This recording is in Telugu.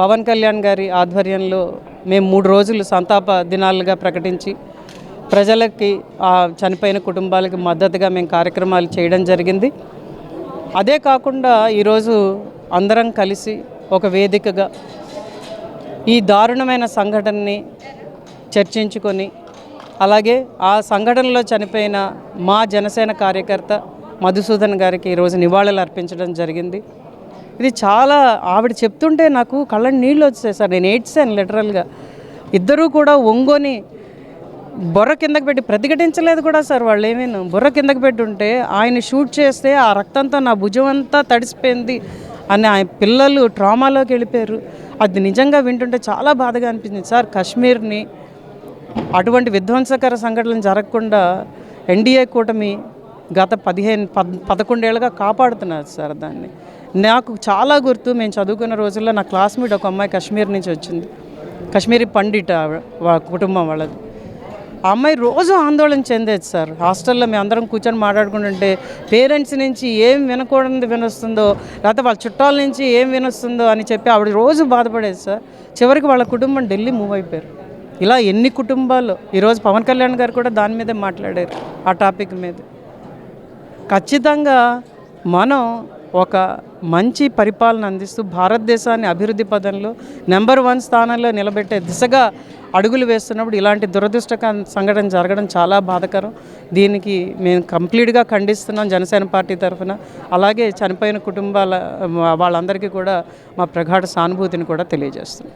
పవన్ కళ్యాణ్ గారి ఆధ్వర్యంలో మేము మూడు రోజులు సంతాప దినాలుగా ప్రకటించి ప్రజలకి ఆ చనిపోయిన కుటుంబాలకి మద్దతుగా మేము కార్యక్రమాలు చేయడం జరిగింది. అదే కాకుండా ఈరోజు అందరం కలిసి ఒక వేదికగా ఈ దారుణమైన సంఘటనని చర్చించుకొని అలాగే ఆ సంఘటనలో చనిపోయిన మా జనసేన కార్యకర్త మధుసూదన్ గారికి ఈరోజు నివాళులు అర్పించడం జరిగింది. ఇది చాలా ఆవిడ చెప్తుంటే నాకు కళ్ళ నీళ్ళు వచ్చాయి సార్. నేను ఏడ్చాను లిటరల్గా. ఇద్దరూ కూడా ఒంగోని బుర్ర కిందకి పెట్టి ప్రతిఘటించలేదు కూడా సార్ వాళ్ళు ఏమేను బుర్ర కిందకి పెట్టి ఉంటే ఆయన షూట్ చేస్తే ఆ రక్తంతో నా భుజం అంతా తడిసిపోయింది. అని ఆయన పిల్లలు ట్రామాలోకి వెళ్ళిపోయారు. అది నిజంగా వింటుంటే చాలా బాధగా అనిపించింది సార్. కాశ్మీర్ని అటువంటి విధ్వంసకర సంఘటనలు జరగకుండా ఎన్డీఏ కూటమి గత పదిహేను పద్ పదకొండేళ్ళుగా కాపాడుతున్నారు సార్ దాన్ని. నాకు చాలా గుర్తు మేము చదువుకున్న రోజుల్లో నా క్లాస్మేట్ ఒక అమ్మాయి కాశ్మీర్ నుంచి వచ్చింది. కాశ్మీరీ పండిట్ వాళ్ళ కుటుంబం వాళ్ళది. ఆ అమ్మాయి రోజు ఆందోళన చెందేది సార్. హాస్టల్లో మేము అందరం కూర్చొని మాట్లాడుకుంటుంటే పేరెంట్స్ నుంచి ఏం వినకూడదు వినొస్తుందో లేకపోతే వాళ్ళ చుట్టాల నుంచి ఏం వినొస్తుందో అని చెప్పి ఆవిడ రోజు బాధపడేది సార్. చివరికి వాళ్ళ కుటుంబం ఢిల్లీ మూవ్ అయిపోయారు. ఇలా ఎన్ని కుటుంబాలు ఈరోజు పవన్ కళ్యాణ్ గారు కూడా దాని మీదే మాట్లాడారు ఆ టాపిక్ మీద. ఖచ్చితంగా మనం ఒక మంచి పరిపాలన అందిస్తూ భారతదేశాన్ని అభివృద్ధి పదంలో నెంబర్ వన్ స్థానంలో నిలబెట్టే దిశగా అడుగులు వేస్తున్నప్పుడు ఇలాంటి దురదృష్టక సంఘటన జరగడం చాలా బాధకరం. దీనికి మేము కంప్లీట్గా ఖండిస్తున్నాం జనసేన పార్టీ తరఫున. అలాగే చనిపోయిన కుటుంబాల వాళ్ళందరికీ కూడా మా ప్రగాఢ సానుభూతిని కూడా తెలియజేస్తున్నాం.